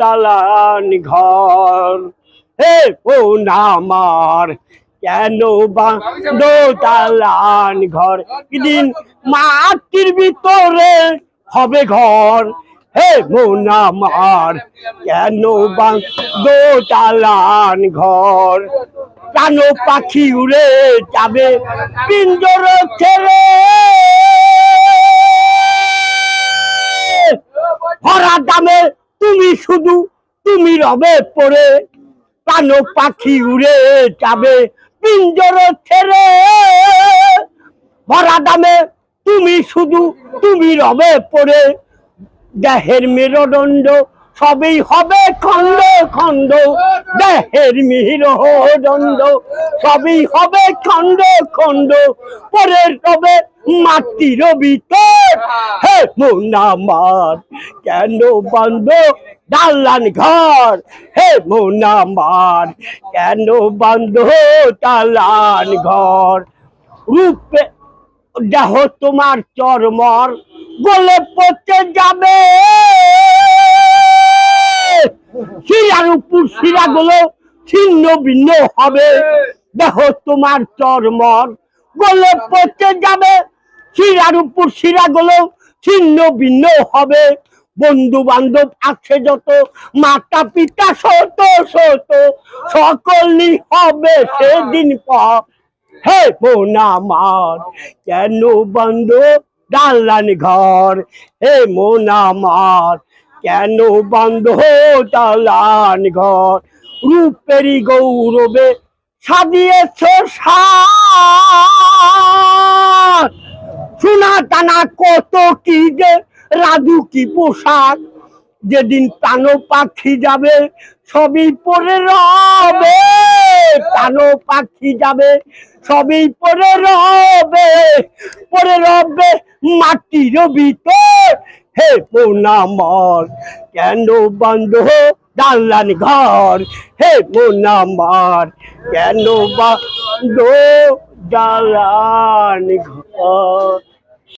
দালান ঘর। হে বোন আমার, কেন বাঁধো দালান ঘর? দিন মাটির ভিতরে হবে ঘর। হে বোন আমার, কেন বাঁধো দালান ঘর? প্রাণ পাখি উড়ে যাবে, পিঞ্জর ছেড়ে। শুধু তুমি রবে পড়ে। কানো পাখি উড়ে যাবে, পিঞ্জর ছেড়ে। ভরা দামে তুমি শুধু, তুমি রবে পড়ে। দেহের মেরুদণ্ড সবই হবে খণ্ড খণ্ড, দেহের মেরুদণ্ড সবই হবে খণ্ড খণ্ড, পরের তবে মাটির ভিতর। হে মোনামার, কেন বন্ধ দালান ঘর? হে মোনামার, কেন বন্ধ দালান ঘর? রূপে দেহ তোমার চরমর, গলে পচে শিরাগুলো ছিন্ন ভিন্ন হবে। দেহ তোমার চরমর গলে পচে যাবে। শিরার উপর শিরাগুলো ছিন্ন ভিন্ন হবে। বন্ধু বান্ধব আছে যত মাতা পিতা শত শত সকলই হবে সেদিন পর। হে বোন আমার, কেন বন্ধ দালান ঘর? হে মন আমার কেন বন্ধ দালান ঘর? রূপেরই গৌরবে সাজিয়েছ সোনা টানা কত কি যে রাজু কি পোশাক? যেদিন প্রাণ পাখি যাবে, সবই পরে রবে। প্রাণ পাখি যাবে, সবই পরে রবে। পরে রবে মাটির ভিতর হে পোনামর কেন বন্ধ দালান ঘর হে পোনামর কেন বন্ধ দালান ঘর